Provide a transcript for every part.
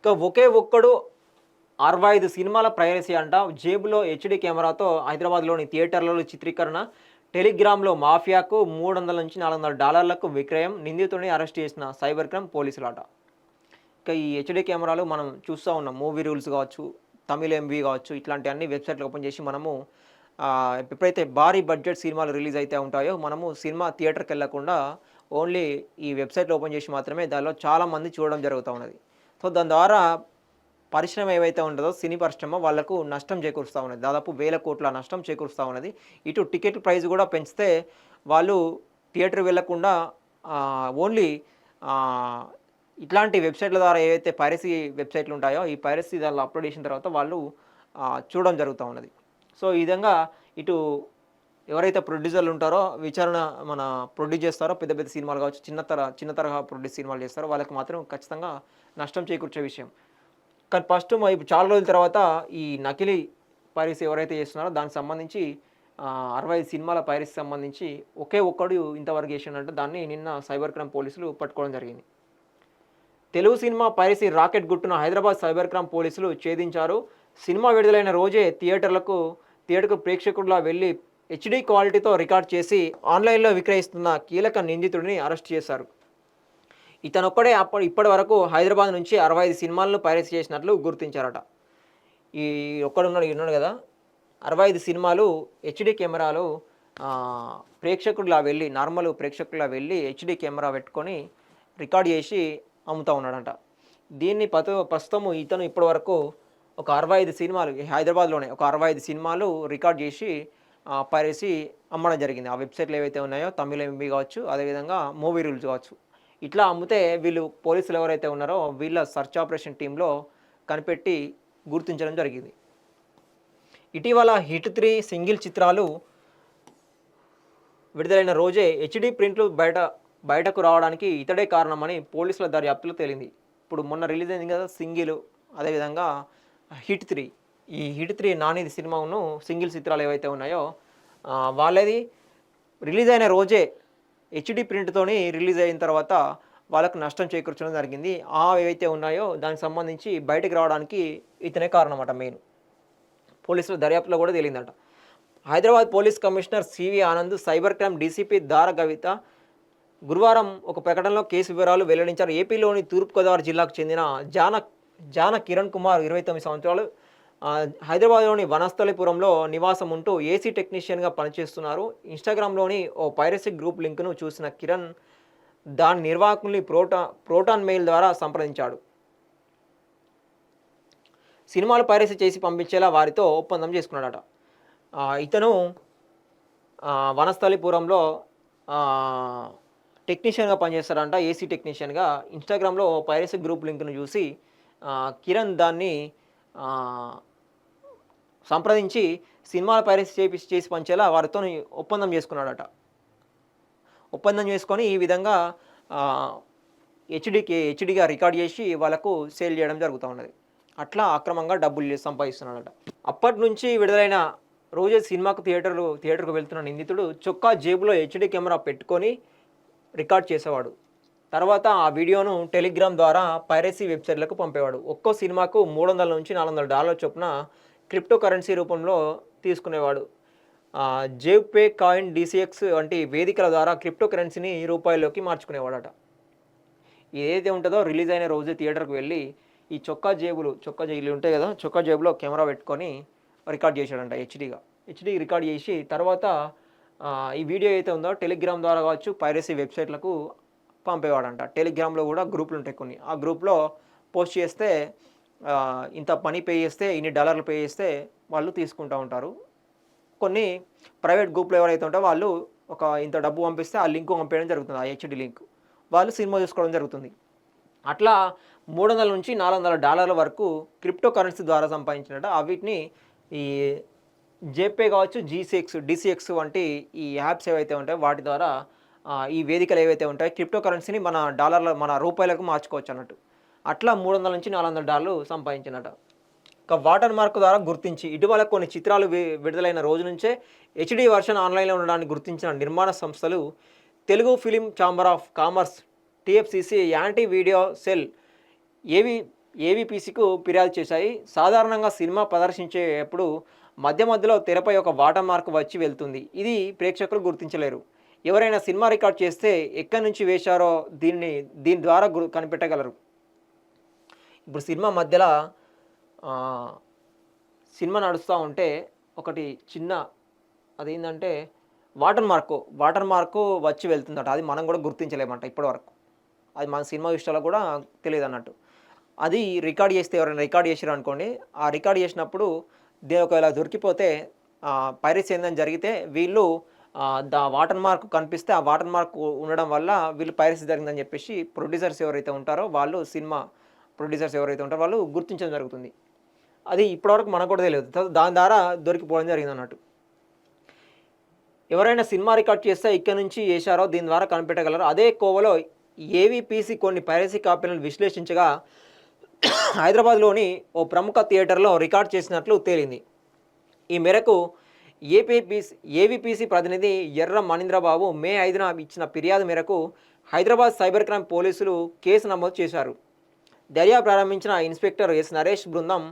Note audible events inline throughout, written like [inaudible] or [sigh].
ఇక ఒకే ఒక్కడు అరవై ఐదు సినిమాల ప్రైరసీ అంట. జేబులో హెచ్డి కెమెరాతో హైదరాబాద్లోని థియేటర్లలో చిత్రీకరణ. టెలిగ్రామ్లో మాఫియాకు మూడు వందల నుంచి నాలుగు వందల డాలర్లకు విక్రయం. నిందితుడిని అరెస్ట్ చేసిన సైబర్ క్రైమ్ పోలీసులాట. ఇక ఈ హెచ్డి కెమెరాలు మనం చూస్తూ ఉన్నాం. మూవీ రూల్స్ కావచ్చు తమిళ ఎంవి కావచ్చు ఇట్లాంటి అన్ని వెబ్సైట్లు ఓపెన్ చేసి మనము ఎప్పుడైతే భారీ బడ్జెట్ సినిమాలు రిలీజ్ అయితే ఉంటాయో మనము సినిమా థియేటర్కి వెళ్ళకుండా ఓన్లీ ఈ వెబ్సైట్లో ఓపెన్ చేసి మాత్రమే దానిలో చాలామంది చూడడం జరుగుతూ ఉన్నది. సో దాని ద్వారా పరిశ్రమ ఏవైతే ఉంటుందో సినీ పరిశ్రమ వాళ్ళకు నష్టం చేకూరుస్తూ ఉన్నది. దాదాపు వేల కోట్ల నష్టం చేకూరుస్తూ ఉన్నది. ఇటు టికెట్ ప్రైస్ కూడా పెంచితే వాళ్ళు థియేటర్ వెళ్ళకుండా ఓన్లీ ఇట్లాంటి వెబ్సైట్ల ద్వారా ఏవైతే పైరసీ వెబ్సైట్లు ఉంటాయో ఈ పైరసీ దానిలో అప్లోడ్ చేసిన తర్వాత వాళ్ళు చూడడం జరుగుతూ ఉన్నది. సో ఈ విధంగా ఇటు ఎవరైతే ప్రొడ్యూసర్లు ఉంటారో విచారణ మన ప్రొడ్యూస్ చేస్తారో పెద్ద పెద్ద సినిమాలు కావచ్చు చిన్న తర చిన్న తరహా ప్రొడ్యూస్ సినిమాలు చేస్తారో వాళ్ళకి మాత్రం ఖచ్చితంగా నష్టం చేకూర్చే విషయం. కానీ ఫస్ట్ మా ఇప్పుడు చాలా రోజుల తర్వాత ఈ నకిలీ పైరసీ ఎవరైతే చేస్తున్నారో దానికి సంబంధించి అరవై ఐదు సినిమాల పైరసీ సంబంధించి ఒకే ఒక్కడు ఇంతవరకు చేసినట్టు దాన్ని నిన్న సైబర్ క్రైమ్ పోలీసులు పట్టుకోవడం జరిగింది. తెలుగు సినిమా పైరసీ రాకెట్ గుట్టున హైదరాబాద్ సైబర్ క్రైమ్ పోలీసులు ఛేదించారు. సినిమా విడుదలైన రోజే థియేటర్లకు థియేటర్కు ప్రేక్షకుల్లా వెళ్ళి హెచ్డి క్వాలిటీతో రికార్డ్ చేసి ఆన్లైన్లో విక్రయిస్తున్న కీలక నిందితుడిని అరెస్ట్ చేశారు. ఇతనొక్కడే అప్పటి ఇప్పటి వరకు హైదరాబాద్ నుంచి అరవై ఐదు సినిమాలను పైరసీ చేసినట్లు గుర్తించారట. ఈ ఒక్కడున్నాడు ఉన్నాడు కదా? అరవై ఐదు సినిమాలు హెచ్డి కెమెరాలు ఆ, ప్రేక్షకుడిలా వెళ్ళి నార్మల్ ప్రేక్షకుడిలా వెళ్ళి హెచ్డి కెమెరా పెట్టుకొని రికార్డ్ చేసి అమ్ముతూ ఉన్నాడంట. దీన్ని పత ప్రస్తుతము ఇతను ఇప్పటి వరకు ఒక అరవై ఐదు సినిమాలు హైదరాబాద్లోనే ఒక అరవై ఐదు సినిమాలు రికార్డ్ చేసి పైరసీ అమ్మడం జరిగింది. ఆ వెబ్సైట్లు ఏవైతే ఉన్నాయో తమిళ ఎంబీ కావచ్చు అదేవిధంగా మూవీ రూల్స్ కావచ్చు. ఇట్లా అమ్మితే వీళ్ళు పోలీసులు ఎవరైతే ఉన్నారో వీళ్ళ సర్చ్ ఆపరేషన్ టీంలో కనిపెట్టి గుర్తించడం జరిగింది. ఇటీవల హిట్ త్రీ సింగిల్ చిత్రాలు విడుదలైన రోజే హెచ్డి ప్రింట్లు బయట బయటకు రావడానికి ఇతడే కారణమని పోలీసుల దర్యాప్తులో తేలింది. ఇప్పుడు మొన్న రిలీజ్ అయింది కదా సింగిల్ అదేవిధంగా హిట్ త్రీ. ఈ హిట్ త్రీ నానిది సినిమాను సింగిల్ చిత్రాలు ఏవైతే ఉన్నాయో వాళ్ళది రిలీజ్ అయిన రోజే హెచ్డి ప్రింట్తోని రిలీజ్ అయిన తర్వాత వాళ్ళకు నష్టం చేకూర్చడం జరిగింది. ఆ ఏవైతే ఉన్నాయో దానికి సంబంధించి బయటకు రావడానికి ఇతనే కారణమట మెయిన్. పోలీసుల దర్యాప్తులో కూడా తేలిందట. Hyderabad police commissioner CV Anand cyber crime DCP Dara Kavitha గురువారం ఒక ప్రకటనలో కేసు వివరాలు వెల్లడించారు. ఏపీలోని తూర్పుగోదావరి జిల్లాకు చెందిన జాన జాన కిరణ్ కుమార్ ఇరవై తొమ్మిది సంవత్సరాలు హైదరాబాద్లోని వనస్థలిపురంలో నివాసం ఉంటూ ఏసీ టెక్నీషియన్గా పనిచేస్తున్నారు. ఇన్స్టాగ్రామ్లోని ఓ పైరసీ గ్రూప్ లింక్ను చూసిన కిరణ్ దాని నిర్వాహకుల్ని ప్రోటా ప్రోటాన్ మెయిల్ ద్వారా సంప్రదించాడు. సినిమాలు పైరసీ చేసి పంపించేలా వారితో ఒప్పందం చేసుకున్నాడట. ఇతను వనస్థలిపురంలో టెక్నీషియన్గా పనిచేస్తాడంట ఏసీ టెక్నీషియన్గా. ఇన్స్టాగ్రామ్లో ఓ పైరసీ గ్రూప్ లింక్ను చూసి కిరణ్ దాన్ని సంప్రదించి సినిమాల పైరసీ చేపి చేసి పంచేలా వారితో ఒప్పందం చేసుకున్నాడట. ఒప్పందం చేసుకొని ఈ విధంగా హెచ్డికి హెచ్డిగా రికార్డ్ చేసి వాళ్ళకు సేల్ చేయడం జరుగుతూ ఉన్నది. అట్లా అక్రమంగా డబ్బులు సంపాదిస్తున్నాడట. అప్పటి నుంచి విడుదలైన రోజే సినిమాకు థియేటర్లు థియేటర్కు వెళ్తున్న నిందితుడు చొక్కా జేబులో హెచ్డి కెమెరా పెట్టుకొని రికార్డ్ చేసేవాడు. తర్వాత ఆ వీడియోను టెలిగ్రామ్ ద్వారా పైరసీ వెబ్సైట్లకు పంపేవాడు. ఒక్కో సినిమాకు మూడు వందల నుంచి నాలుగు వందల డాలర్ చొప్పున క్రిప్టో కరెన్సీ రూపంలో తీసుకునేవాడు. ఆ, జేవ్ పే కాయిన్ డిసిఎక్స్ వంటి వేదికల ద్వారా క్రిప్టో కరెన్సీని రూపాయల్లోకి మార్చుకునేవాడట. ఏదైతే ఉంటుందో రిలీజ్ అయిన రోజే థియేటర్కి వెళ్ళి ఈ చొక్కా జేబులు చొక్కా జేబులు ఉంటాయి కదా చొక్కా జేబులో కెమెరా పెట్టుకొని రికార్డ్ చేశాడంట హెచ్డీగా. హెచ్డీ రికార్డ్ చేసి తర్వాత ఈ వీడియో అయితే ఉందో టెలిగ్రామ్ ద్వారా కావచ్చు పైరసీ వెబ్సైట్లకు పంపేవాడంట. టెలిగ్రామ్లో కూడా గ్రూపులు ఉంటాయి కొన్ని. ఆ గ్రూప్లో పోస్ట్ చేస్తే ఇంత మనీ పే చేస్తే ఇన్ని డాలర్లు పే చేస్తే వాళ్ళు తీసుకుంటూ ఉంటారు. కొన్ని ప్రైవేట్ గ్రూప్లు ఎవరైతే ఉంటారో వాళ్ళు ఒక ఇంత డబ్బు పంపిస్తే ఆ లింక్ పంపించడం జరుగుతుంది ఆ హెచ్డి లింక్. వాళ్ళు సినిమా చూసుకోవడం జరుగుతుంది. అట్లా మూడు వందల నుంచి నాలుగు వందల డాలర్ల వరకు క్రిప్టో కరెన్సీ ద్వారా సంపాదించినట్టు వీటిని ఈ జేపే కావచ్చు జీసీఎక్స్ డిసిఎక్స్ వంటి ఈ యాప్స్ ఏవైతే ఉంటాయో వాటి ద్వారా ఈ వేదికలు ఏవైతే ఉంటాయో క్రిప్టో కరెన్సీని మన డాలర్ల మన రూపాయలకు మార్చుకోవచ్చు అన్నట్టు. అట్లా మూడు వందల నుంచి నాలుగు వందల డాలర్లు సంపాదించినట. ఒక వాటర్ మార్క్ ద్వారా గుర్తించి ఇటీవల కొన్ని చిత్రాలు వి- విడుదలైన రోజు నుంచే హెచ్డి వర్షన్ ఆన్లైన్లో ఉండడాన్ని గుర్తించిన నిర్మాణ సంస్థలు Telugu film chamber of commerce TFCC anti video cell AV ఏవీపీసీకు ఫిర్యాదు చేశాయి. సాధారణంగా సినిమా ప్రదర్శించేటప్పుడు మధ్య మధ్యలో తెరపై ఒక వాటర్ మార్క్ వచ్చి వెళ్తుంది. ఇది ప్రేక్షకులు గుర్తించలేరు. ఎవరైనా సినిమా రికార్డ్ చేస్తే ఎక్కడి నుంచి వేశారో దీన్ని దీని ద్వారా కనిపెట్టగలరు. ఇప్పుడు సినిమా మధ్యలో సినిమా నడుస్తూ ఉంటే ఒకటి చిన్న అదేంటంటే వాటర్ మార్కు వాటర్ మార్కు వచ్చి వెళ్తుందట. అది మనం కూడా గుర్తించలేమంట ఇప్పటివరకు. అది మన సినిమా విషయాల్లో కూడా తెలియదు అన్నట్టు అది రికార్డ్ చేస్తే ఎవరైనా రికార్డ్ చేసారు అనుకోండి ఆ రికార్డ్ చేసినప్పుడు దే ఒకవేళ దొరికిపోతే పైరసీ ఏందని జరిగితే వీళ్ళు దా వాటర్ మార్క్ కనిపిస్తే ఆ వాటర్ మార్క్ ఉండడం వల్ల వీళ్ళు పైరసీ జరిగిందని చెప్పేసి ప్రొడ్యూసర్స్ ఎవరైతే ఉంటారో వాళ్ళు సినిమా ప్రొడ్యూసర్స్ ఎవరైతే ఉంటారో వాళ్ళు గుర్తించడం జరుగుతుంది. అది ఇప్పటివరకు మనకు కూడా తెలియదు. దాని ద్వారా దొరికిపోవడం జరిగింది అన్నట్టు. ఎవరైనా సినిమా రికార్డ్ చేస్తే ఇక్కడ నుంచి వేశారో దీని ద్వారా కనిపెట్టగలరు అదే కోవలో ఏవీపీసీ కొన్ని పైరసీ కాపీలను విశ్లేషించగా [coughs] హైదరాబాద్లోని ఓ ప్రముఖ థియేటర్లో రికార్డ్ చేసినట్లు తేలింది. ఈ మేరకు ఏపీపీసీ ఏవీపీసీ ప్రతినిధి ఎర్ర మణీంద్రబాబు మే ఐదున ఇచ్చిన ఫిర్యాదు మేరకు హైదరాబాద్ సైబర్ క్రైమ్ పోలీసులు కేసు నమోదు చేశారు. దర్యాప్తు ప్రారంభించిన ఇన్స్పెక్టర్ ఎస్ నరేష్ బృందం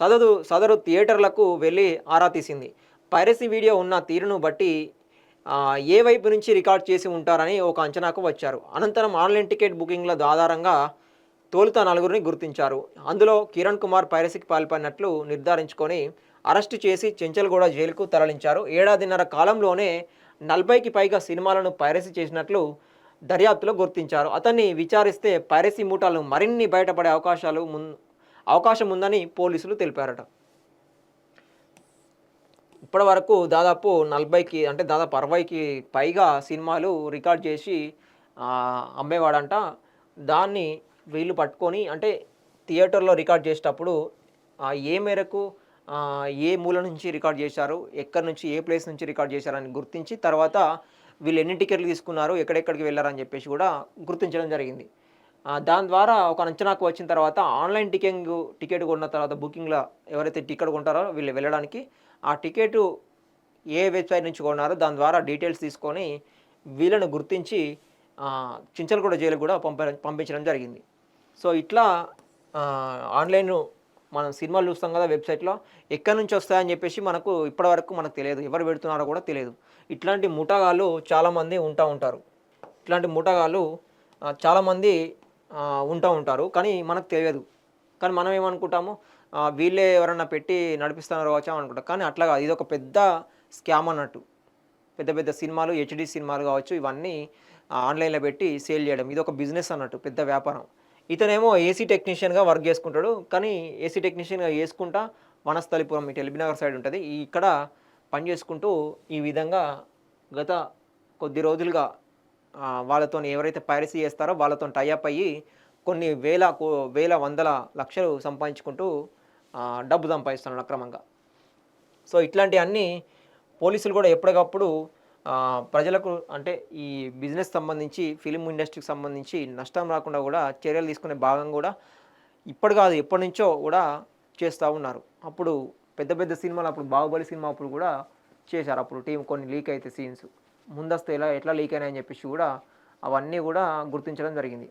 సదరు సదరు థియేటర్లకు వెళ్ళి ఆరా తీసింది. పైరసీ వీడియో ఉన్న తీరును బట్టి ఏ వైపు నుంచి రికార్డ్ చేసి ఉంటారని ఒక అంచనాకు వచ్చారు. అనంతరం ఆన్లైన్ టికెట్ బుకింగ్ల ఆధారంగా తోలుత నలుగురిని గుర్తించారు. అందులో కిరణ్ కుమార్ పైరసీకి పాల్పడినట్లు నిర్ధారించుకొని అరెస్టు చేసి చెంచల్గూడ జైలుకు తరలించారు. ఏడాదిన్నర కాలంలోనే నలభైకి పైగా సినిమాలను పైరసీ చేసినట్లు దర్యాప్తులో గుర్తించారు. అతన్ని విచారిస్తే పైరసీ మూటాలు మరిన్ని బయటపడే అవకాశాలు మున్ అవకాశం ఉందని పోలీసులు తెలిపారట. ఇప్పటి వరకు దాదాపు నలభైకి అంటే దాదాపు అరవైకి పైగా సినిమాలు రికార్డ్ చేసి అమ్మేవాడంట. దాన్ని వీళ్ళు పట్టుకొని అంటే థియేటర్లో రికార్డ్ చేసేటప్పుడు ఏ మేరకు ఏ మూల నుంచి రికార్డ్ చేశారు ఎక్కడి నుంచి ఏ ప్లేస్ నుంచి రికార్డ్ చేశారని గుర్తించి తర్వాత వీళ్ళు ఎన్ని టికెట్లు తీసుకున్నారు ఎక్కడెక్కడికి వెళ్ళారని చెప్పేసి కూడా గుర్తించడం జరిగింది. దాని ద్వారా ఒక అంచనాకు వచ్చిన తర్వాత ఆన్లైన్ టికెట్ టికెట్ కొన్న తర్వాత బుకింగ్లో ఎవరైతే టికెట్ కొంటారో వీళ్ళు వెళ్ళడానికి ఆ టికెట్ ఏ వెబ్సైట్ నుంచి కొన్నారో దాని ద్వారా డీటెయిల్స్ తీసుకొని వీళ్ళను గుర్తించి ఆ, చించలగూడ జైలు కూడా పంప పంపించడం జరిగింది. సో ఇట్లా ఆన్లైన్ మనం సినిమాలు చూస్తాం కదా వెబ్సైట్లో ఎక్కడి నుంచి వస్తాయని చెప్పేసి మనకు ఇప్పటివరకు మనకు తెలియదు. ఎవరు పెడుతున్నారో కూడా తెలియదు. ఇట్లాంటి ముఠాగాళ్ళు చాలామంది ఉంటా ఉంటారు. ఇట్లాంటి ముఠాగాళ్ళు చాలామంది ఉంటూ ఉంటారు. కానీ మనకు తెలియదు. కానీ మనం ఏమనుకుంటాము? వీళ్ళే ఎవరన్నా పెట్టి నడిపిస్తున్నారు వచ్చాం అనుకుంటాం. కానీ అట్లా కాదు. ఇది ఒక పెద్ద స్కామ్ అన్నట్టు. పెద్ద పెద్ద సినిమాలు హెచ్డి సినిమాలు కావచ్చు ఇవన్నీ ఆన్లైన్లో పెట్టి సేల్ చేయడం. ఇది ఒక బిజినెస్ అన్నట్టు. పెద్ద వ్యాపారం. ఇతనేమో ఏసీ టెక్నీషియన్గా వర్క్ చేసుకుంటాడు. కానీ ఏసీ టెక్నీషియన్గా చేసుకుంటా వనస్థలిపురం ఇటు ఎల్బీనగర్ సైడ్ ఉంటుంది. ఇక్కడ పని చేసుకుంటూ ఈ విధంగా గత కొద్ది రోజులుగా వాళ్ళతో ఎవరైతే పైరసీ చేస్తారో వాళ్ళతో టైఅప్ అయ్యి కొన్ని వేల కో- వేల వందల లక్షలు సంపాదించుకుంటూ డబ్బు సంపాదిస్తున్నాడు అక్రమంగా. సో ఇట్లాంటివన్నీ పోలీసులు కూడా ఎప్పటికప్పుడు ప్రజలకు అంటే ఈ బిజినెస్ సంబంధించి ఫిలిం ఇండస్ట్రీకి సంబంధించి నష్టం రాకుండా కూడా చర్యలు తీసుకునే భాగం కూడా ఇప్పటి కాదు ఎప్పటి నుంచో కూడా చేస్తూ ఉన్నారు. అప్పుడు పెద్ద పెద్ద సినిమాలు అప్పుడు బాహుబలి సినిమా అప్పుడు కూడా చేశారు. అప్పుడు టీం కొన్ని లీక్ అయితే సీన్స్. ముందస్తు ఎలా ఎట్లా లీక్ అయినాయని చెప్పేసి కూడా అవన్నీ కూడా గుర్తించడం జరిగింది.